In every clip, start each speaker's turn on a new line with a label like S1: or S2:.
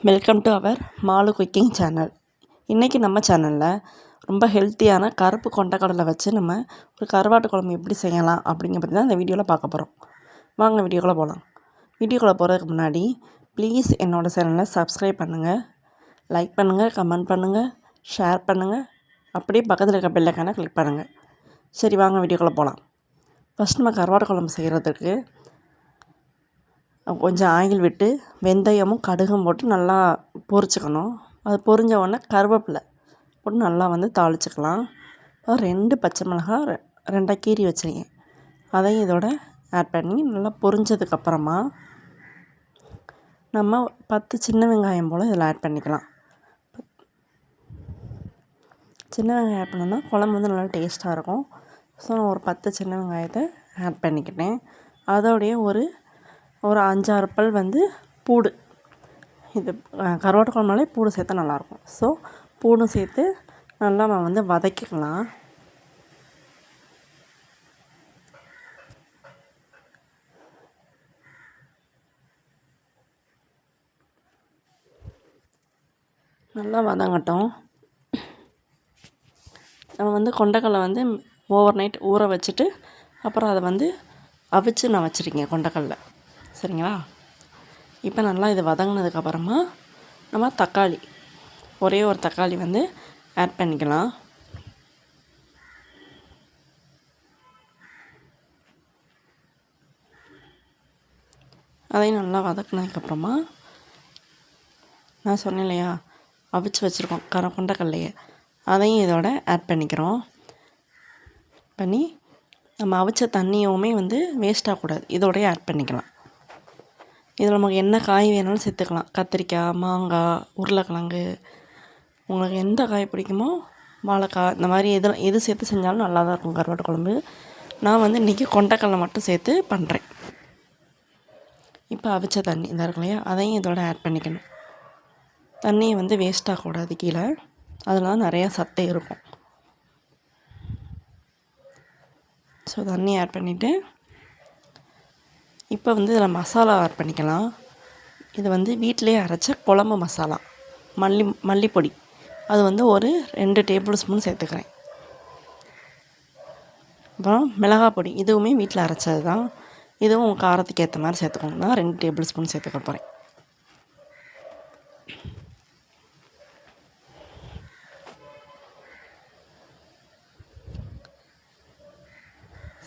S1: Welcome to our Malu cooking channel இன்றைக்கி நம்ம சேனலில் ரொம்ப ஹெல்த்தியான கருப்பு கொண்டக்கடலை வச்சு நம்ம ஒரு கருவாட்டு குழம்பு எப்படி செய்யலாம் அப்படிங்கிற பற்றி தான் இந்த வீடியோவில் பார்க்க போகிறோம் வாங்க வீடியோக்குள்ளே போகலாம் வீடியோக்குள்ளே போகிறதுக்கு முன்னாடி ப்ளீஸ் என்னோடய சேனலை சப்ஸ்கிரைப் பண்ணுங்கள் லைக் பண்ணுங்கள் கமெண்ட் பண்ணுங்கள் ஷேர் பண்ணுங்கள் அப்படியே பக்கத்தில் இருக்க பெல்லைக்கான கிளிக் பண்ணுங்கள் சரி வாங்க வீடியோக்குள்ளே போகலாம் ஃபஸ்ட் நம்ம கருவாட்டு குழம்பு செய்கிறதுக்கு கொஞ்சம் ஆயில் விட்டு வெந்தயமும் கடுகும் போட்டு நல்லா பொரிச்சுக்கணும். அது பொரிஞ்ச உடனே கருவேப்பிலை போட்டு நல்லா வந்து தாளிச்சுக்கலாம். ரெண்டு பச்சை மிளகா ரெண்டாக கீரி வச்சுருக்கேன். அதையும் இதோட ஆட் பண்ணி நல்லா பொரிஞ்சதுக்கப்புறமா நம்ம பத்து சின்ன வெங்காயம் போல் இதில் ஆட் பண்ணிக்கலாம். சின்ன வெங்காயம் ஆட் பண்ணோம்னா குழம்பு வந்து நல்லா டேஸ்ட்டாக இருக்கும். ஸோ நான் ஒரு பத்து சின்ன வெங்காயத்தை ஆட் பண்ணிக்கிட்டேன். அதோடைய ஒரு ஒரு அஞ்சாறு பல் வந்து பூடு. இது கருவாட்டு குழம்புனாலே பூடு சேர்த்தா நல்லாயிருக்கும் ஸோ பூடும் சேர்த்து நல்லா நம்ம வந்து வதக்கிக்கலாம். நல்லா வதங்கட்டும். நம்ம வந்து கொண்டக்கடலை வந்து ஓவர் நைட் ஊற வச்சுட்டு அப்புறம் அதை வந்து அவிச்சு நான் வச்சுருக்கேன் கொண்டக்கடலை. சரிங்களா? இப்போ நல்லா இது வதங்கினதுக்கப்புறமா நம்ம தக்காளி ஒரே ஒரு தக்காளி வந்து ஆட் பண்ணிக்கலாம். அதையும் நல்லா வதக்கினதுக்கப்புறமா நான் சொன்னேன் இல்லையா அவிச்சு வச்சுருக்கோம் கர கொண்டக்கல்லையை அதையும் இதோட ஆட் பண்ணிக்கிறோம். பண்ணி நம்ம அவிச்ச தண்ணியுமே வந்து வேஸ்ட் ஆகக்கூடாது. இதோடய ஆட் பண்ணிக்கலாம். இதில் நமக்கு என்ன காய் வேணாலும் சேர்த்துக்கலாம். கத்திரிக்காய் மாங்காய் உருளைக்கிழங்கு. உங்களுக்கு எந்த காய் பிடிக்குமோ வாழைக்காய் இந்த மாதிரி எது எது சேர்த்து செஞ்சாலும் நல்லா தான் இருக்கும். கருவாட்டு குழம்பு. நான் வந்து இன்றைக்கி கொண்டக்கடலை மட்டும் சேர்த்து பண்ணுறேன் இப்போ அவிச்ச தண்ணி இதாக இருக்கு இல்லையா? அதையும் இதோட ஆட் பண்ணிக்கணும். தண்ணியை வந்து வேஸ்ட் ஆகக்கூடாது கீழே. அதில் நிறையா சத்தை இருக்கும். ஸோ தண்ணி ஆட் பண்ணிவிட்டு இப்போ வந்து இதில் மசாலா ஆட் பண்ணிக்கலாம். இது வந்து வீட்டிலே அரைச்ச குழம்பு மசாலா. மல்லி மல்லிப்பொடி. அது வந்து ஒரு ரெண்டு டேபிள் ஸ்பூன் சேர்த்துக்கிறேன். அப்புறம் மிளகாய் பொடி. இதுவுமே வீட்டில் அரைச்சது தான் இதுவும் உங்கள் காரத்துக்கு ஏற்ற மாதிரி சேர்த்துக்கோங்க. நான் ரெண்டு டேபிள் ஸ்பூன் சேர்த்துக்க போகிறேன்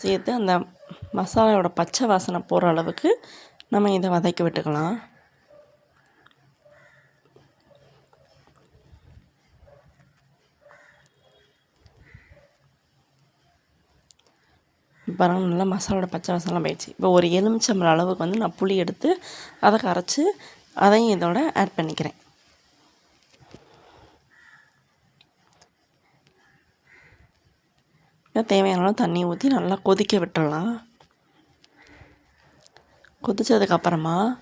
S1: சேர்த்து அந்த மசாலாவோட பச்சை வாசனை போகிற அளவுக்கு நம்ம இதை வதக்கி விட்டுக்கலாம். பாருங்கள் நல்லா மசாலோட பச்சை வாசலாம் போயிடுச்சு. இப்போ ஒரு எலுமிச்சம்பழம் அளவுக்கு வந்து நான் புளி எடுத்து அதை கரைச்சி அதையும் இதோட ஆட் பண்ணிக்கிறேன். தேவையான தண்ணி ஊற்றி நல்லா கொதிக்க விட்டுடலாம். கொதித்ததுக்கப்புறமா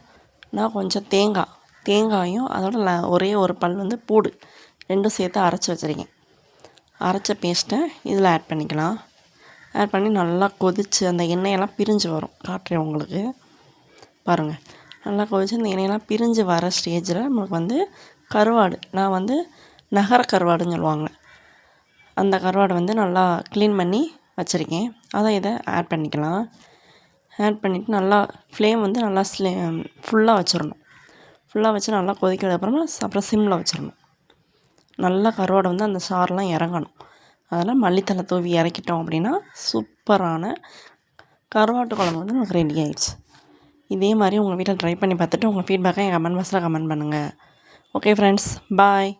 S1: நான் கொஞ்சம் தேங்காய் தேங்காயும் அதோட ஒரே ஒரு பல் வந்து பூடு ரெண்டும் சேர்த்து அரைச்சி வச்சுருக்கேன். அரைச்ச பேஸ்ட்டை இதில் ஆட் பண்ணிக்கலாம். ஆட் பண்ணி நல்லா கொதித்து அந்த எண்ணெயெல்லாம் பிரிஞ்சு வரும். காட்டுறேன் உங்களுக்கு. பாருங்கள் நல்லா கொதித்து அந்த எண்ணெயெல்லாம் பிரிஞ்சு வர ஸ்டேஜில் நமக்கு வந்து கருவாடு நான் வந்து நகர கருவாடுன்னு சொல்லுவாங்க. அந்த கருவாடை வந்து நல்லா க்ளீன் பண்ணி வச்சுருக்கேன். அதை இதை ஆட் பண்ணிக்கலாம். ஆட் பண்ணிவிட்டு நல்லா ஃப்ளேம் வந்து நல்லா ஸ்லே ஃபுல்லாக வச்சிடணும் ஃபுல்லாக வச்சு நல்லா கொதிக்கிறதுக்கப்புறமா அப்புறமா அப்புறம் சிம்மில் வச்சிடணும் நல்லா கருவாடை வந்து அந்த சாரெலாம் இறங்கணும். அதெல்லாம் மல்லித்தலை தூவி இறக்கிட்டோம் அப்படின்னா சூப்பரான கருவாட்டு குழம்பு வந்து நமக்கு ரெடி ஆகிடுச்சு இதே மாதிரி உங்கள் வீட்டில் ட்ரை பண்ணி பார்த்துட்டு உங்கள் ஃபீட்பேக்கை என் கமெண்ட் பாக்ஸில் கமெண்ட் பண்ணுங்கள் ஓகே ஃப்ரெண்ட்ஸ் பாய்